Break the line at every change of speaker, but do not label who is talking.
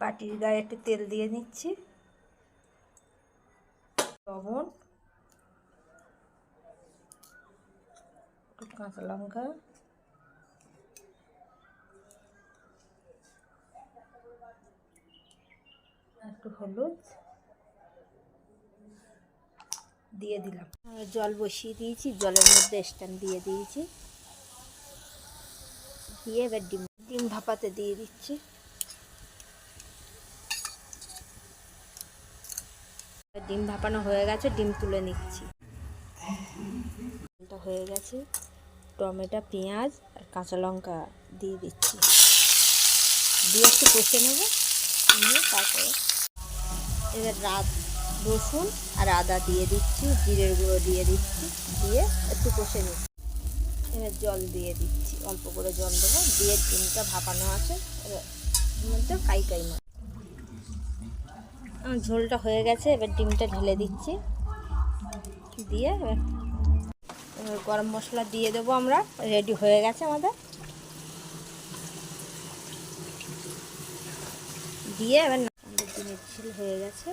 বাটির গায়ে একটু তেল দিয়ে নিচ্ছি। লবণ কাঁচা লঙ্কা একটু হলুদ দিয়ে দিলাম। জল বসিয়ে দিয়েছি, জলের মধ্যে স্ট্যান্ড দিয়ে দিয়েছি। দিয়ে এবার ডিম ডিম ভাপাতে দিয়ে দিচ্ছি। ডিম ভাপানো হয়ে গেছে, ডিম তুলে নিচ্ছি। ডিমটা হয়ে গেছে, টমেটো, পেঁয়াজ আর কাঁচা লঙ্কা দিয়ে দিচ্ছি। দিয়ে একটু কষে নেব, নিয়ে তারপরে এবার রাত রসুন আর আদা দিয়ে দিচ্ছি, জিরের গুঁড়ো দিয়ে দিচ্ছি, দিয়ে একটু কষে নিচ্ছি। এবার জল দিয়ে দিচ্ছি, অল্প করে জল দেবো, দিয়ে ডিমটা ভাপানো আছে, এবার মধ্যে কাই কাই মাছ। ঝোলটা হয়ে গেছে, এবার ডিমটা ঢেলে দিচ্ছি। দিয়ে এবার গরম মশলা দিয়ে দেবো আমরা রেডি হয়ে গেছে আমাদের। দিয়ে এবার ডিমের ঝিল হয়ে গেছে।